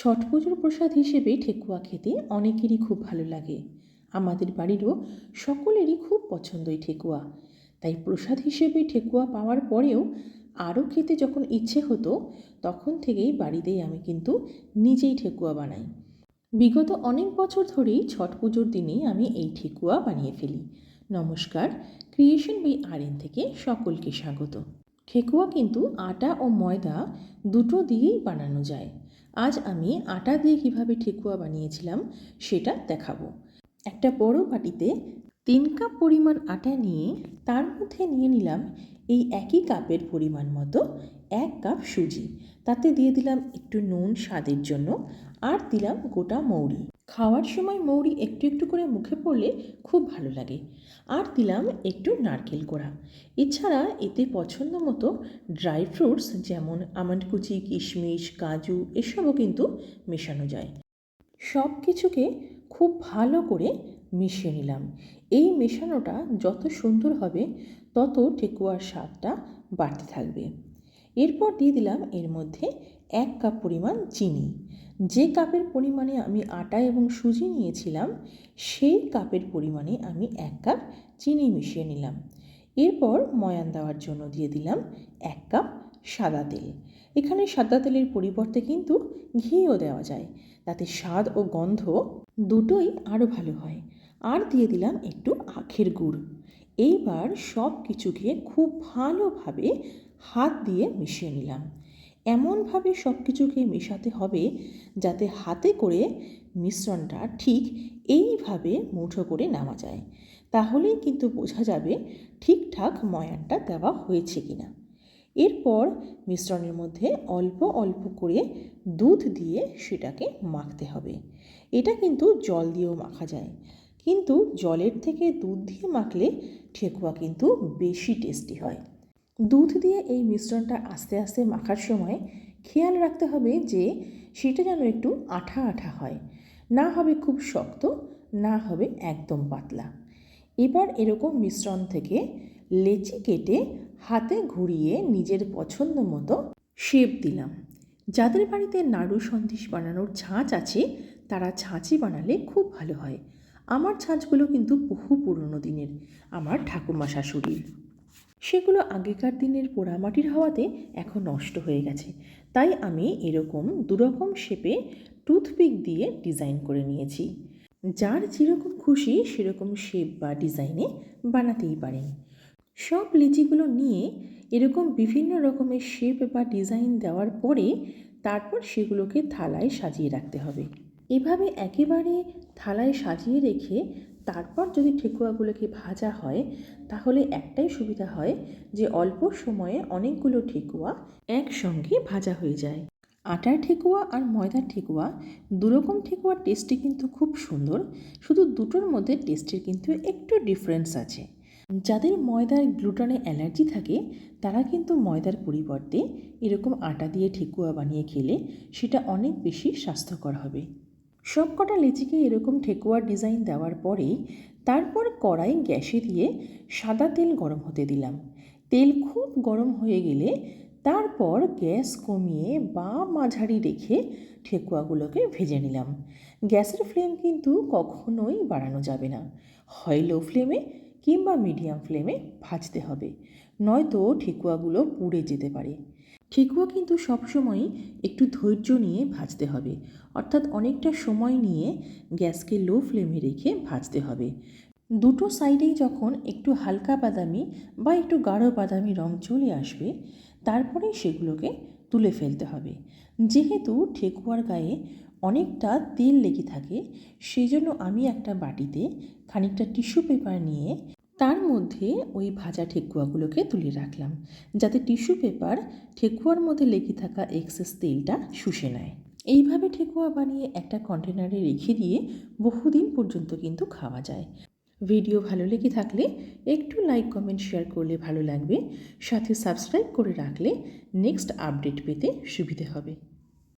ছট পুজোর প্রসাদ হিসেবে ঠেকুয়া খেতে অনেকেরই খুব ভালো লাগে। আমাদের বাড়িরও সকলেরই খুব পছন্দ ঠেকুয়া। তাই প্রসাদ হিসেবে ঠেকুয়া পাওয়ার পরেও আরও খেতে যখন ইচ্ছে হতো, তখন থেকেই বাড়িতেই আমি কিন্তু নিজেই ঠেকুয়া বানাই। বিগত অনেক বছর ধরেই ছট পুজোর দিনেই আমি এই ঠেকুয়া বানিয়ে ফেলি। নমস্কার, ক্রিয়েশন বাই আরএন থেকে সকলকে স্বাগত। ঠেকুয়া কিন্তু আটা ও ময়দা দুটো দিয়েই বানানো যায়। আজ আমি আটা দিয়ে কীভাবে ঠেকুয়া বানিয়েছিলাম সেটা দেখাবো। একটা বড় বাটিতে তিন কাপ পরিমাণ আটা নিয়ে তার মধ্যে নিয়ে নিলাম এই একই কাপের পরিমাণ মতো এক কাপ সুজি। তাতে দিয়ে দিলাম একটু নুন স্বাদের জন্য আর দিলাম গোটা মৌরি। খাওয়ার সময় মৌরি একটু একটু করে মুখে পড়লে খুব ভালো লাগে। আর দিলাম একটু নারকেল কোড়া। এছাড়া এতে পছন্দ মতো ড্রাই ফ্রুটস যেমন আমন্ড কুচি, কিশমিশ, কাজু এসবও কিন্তু মেশানো যায়। সব কিছুকে খুব ভালো করে মিশিয়ে নিলাম। এই মেশানোটা যত সুন্দর হবে তত ঠেকুয়ার স্বাদটা বাড়তে থাকবে। এরপর দিয়ে দিলাম এর মধ্যে এক কাপ পরিমাণ চিনি। যে কাপের পরিমাণে আমি আটা এবং সুজি নিয়েছিলাম, সেই কাপের পরিমাণে আমি এক কাপ চিনি মিশিয়ে নিলাম। এরপর ময়ান দেওয়ার জন্য দিয়ে দিলাম এক কাপ সাদা তেল। এখানে সাদা তেলের পরিবর্তে কিন্তু ঘিও দেওয়া যায়। তাতে স্বাদ ও গন্ধ দুটোই আরও ভালো হয়। আর দিয়ে দিলাম একটু আখের গুড়। এইবার সব কিছুকে খুব ভালোভাবে হাত দিয়ে মিশিয়ে নিলাম। এমনভাবে সব কিছুকে মেশাতে হবে যাতে হাতে করে মিশ্রণটা ঠিক এইভাবে মুঠো করে নেওয়া যায়। তাহলেই কিন্তু বোঝা যাবে ঠিকঠাক ময়ানটা দেওয়া হয়েছে কিনা। এরপর মিশ্রণের মধ্যে অল্প অল্প করে দুধ দিয়ে সেটাকে মাখতে হবে। এটা কিন্তু জল দিয়েও মাখা যায়। কিন্তু জলের থেকে দুধ দিয়ে মাখলে ঠেকুয়া কিন্তু বেশি টেস্টি হয়। দুধ দিয়ে এই মিশ্রণটা আস্তে আস্তে মাখার সময় খেয়াল রাখতে হবে যে সেটা যেন একটু আঠা আঠা হয়। না হবে খুব শক্ত, না হবে একদম পাতলা। এবার এরকম মিশ্রণ থেকে লেচি কেটে হাতে ঘুরিয়ে নিজের পছন্দ মতো শেপ দিলাম। যাদের বাড়িতে নাড়ু সন্দেশ বানানোর ছাঁচ আছে, তারা ছাঁচই বানালে খুব ভালো হয়। আমার ছাঁচগুলো কিন্তু বহু পুরনো দিনের, আমার ঠাকুমা শাশুড়ির সেগুলো আগেকার দিনের পোড়ামাটির হওয়াতে এখন নষ্ট হয়ে গেছে। তাই আমি এরকম দুরকম শেপে টুথপিক দিয়ে ডিজাইন করে নিয়েছি। যার যেরকম খুশি সেরকম শেপ বা ডিজাইনে বানাতেই পারেন। সব লিচিগুলো নিয়ে এরকম বিভিন্ন রকমের শেপ বা ডিজাইন দেওয়ার পরে তারপর সেগুলোকে থালায় সাজিয়ে রাখতে হবে। এভাবে একেবারে থালায় সাজিয়ে রেখে তারপর যদি ঠেকুয়াগুলোকে ভাজা হয়, তাহলে একটাই সুবিধা হয় যে অল্প সময়ে অনেকগুলো ঠেকুয়া একসঙ্গে ভাজা হয়ে যায়। আটার ঠেকুয়া আর ময়দার ঠেকুয়া দুরকম ঠেকুয়ার টেস্টই কিন্তু খুব সুন্দর। শুধু দুটোর মধ্যে টেস্টের কিন্তু একটু ডিফারেন্স আছে। যাদের ময়দার গ্লুটনে অ্যালার্জি থাকে, তারা কিন্তু ময়দার পরিবর্তে এরকম আটা দিয়ে ঠেকুয়া বানিয়ে খেলে সেটা অনেক বেশি স্বাস্থ্যকর হবে। সবকটা লিচিকে এরকম ঠেকুয়ার ডিজাইন দেওয়ার পরে তারপর কড়াই গ্যাসে দিয়ে সাদা তেল গরম হতে দিলাম। তেল খুব গরম হয়ে গেলে তারপর গ্যাস কমিয়ে বা মাঝারি রেখে ঠেকুয়াগুলোকে ভেজে নিলাম। গ্যাসের ফ্লেম কিন্তু কখনোই বাড়ানো যাবে না। হয় লো ফ্লেমে কিংবা মিডিয়াম ফ্লেমে ভাজতে হবে, নয়তো ঠেকুয়াগুলো পুড়ে যেতে পারে। ঠেকুয়া কিন্তু সবসময়ই একটু ধৈর্য নিয়ে ভাজতে হবে। অর্থাৎ অনেকটা সময় নিয়ে গ্যাসকে লো ফ্লেমে রেখে ভাজতে হবে। দুটো সাইডেই যখন একটু হালকা বাদামি বা একটু গাঢ় বাদামি রং চলে আসবে তারপরে সেগুলোকে তুলে ফেলতে হবে। যেহেতু ঠেকুয়ার গায়ে অনেকটা তেল লেগে থাকে সেই জন্য আমি একটা বাটিতে খানিকটা টিস্যু পেপার নিয়ে মধ্যে ওই ভাজা ঠেকুয়াগুলোকে তুলে রাখলাম, যাতে টিস্যু পেপার ঠেকুয়ার মধ্যে লেগে থাকা এক্সেস তেলটা শুষে নেয়। এইভাবে ঠেকুয়া বানিয়ে একটা কন্টেনারে রেখে দিয়ে বহুদিন পর্যন্ত কিন্তু খাওয়া যায়। ভিডিও ভালো লেগে থাকলে একটু লাইক, কমেন্ট, শেয়ার করলে ভালো লাগবে। সাথে সাবস্ক্রাইব করে রাখলে নেক্সট আপডেট পেতে সুবিধে হবে।